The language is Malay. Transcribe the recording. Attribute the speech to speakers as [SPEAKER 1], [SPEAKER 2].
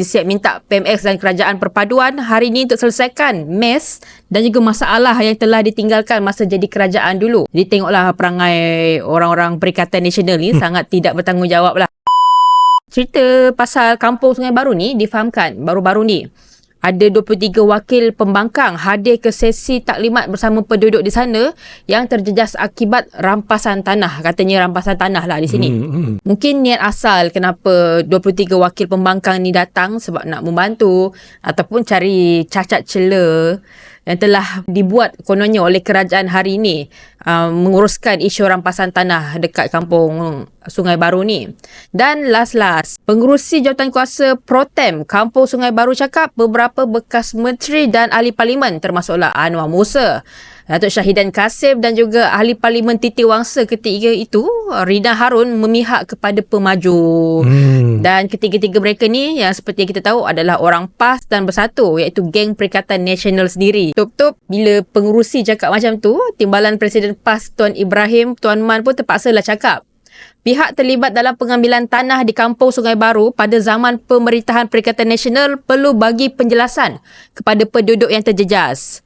[SPEAKER 1] siap minta PMX dan kerajaan perpaduan hari ini untuk selesaikan mes dan juga masalah yang telah ditinggalkan masa jadi kerajaan dulu. Jadi tengoklah perangai orang-orang Perikatan Nasional ni sangat tidak bertanggungjawab lah. Cerita pasal kampung Sungai Baru ni difahamkan baru-baru ni. Ada 23 wakil pembangkang hadir ke sesi taklimat bersama penduduk di sana yang terjejas akibat rampasan tanah. Katanya rampasan tanah lah di sini.
[SPEAKER 2] Hmm, hmm.
[SPEAKER 1] Mungkin niat asal kenapa 23 wakil pembangkang ni datang sebab nak membantu ataupun cari cacat cela yang telah dibuat kononnya oleh kerajaan hari ini uh, menguruskan isu rampasan tanah dekat kampung Sungai Baru ni. Dan last-last, pengurusi jawatan kuasa Protem Kampung Sungai Baru cakap beberapa bekas menteri dan ahli parlimen termasuklah Anwar Musa, Datuk Syahidan Kasim dan juga ahli parlimen Titi Wangsa ketiga itu Rida Harun memihak kepada pemaju.
[SPEAKER 2] Hmm.
[SPEAKER 1] Dan ketiga-tiga mereka ni yang seperti yang kita tahu adalah orang PAS dan bersatu iaitu geng Perikatan Nasional sendiri. Tup-tup bila pengurusi cakap macam tu, timbalan Presiden PAS Tuan Ibrahim Tuan Man pun terpaksalah cakap. Pihak terlibat dalam pengambilan tanah di Kampung Sungai Baru pada zaman pemerintahan Perikatan Nasional perlu bagi penjelasan kepada penduduk yang terjejas.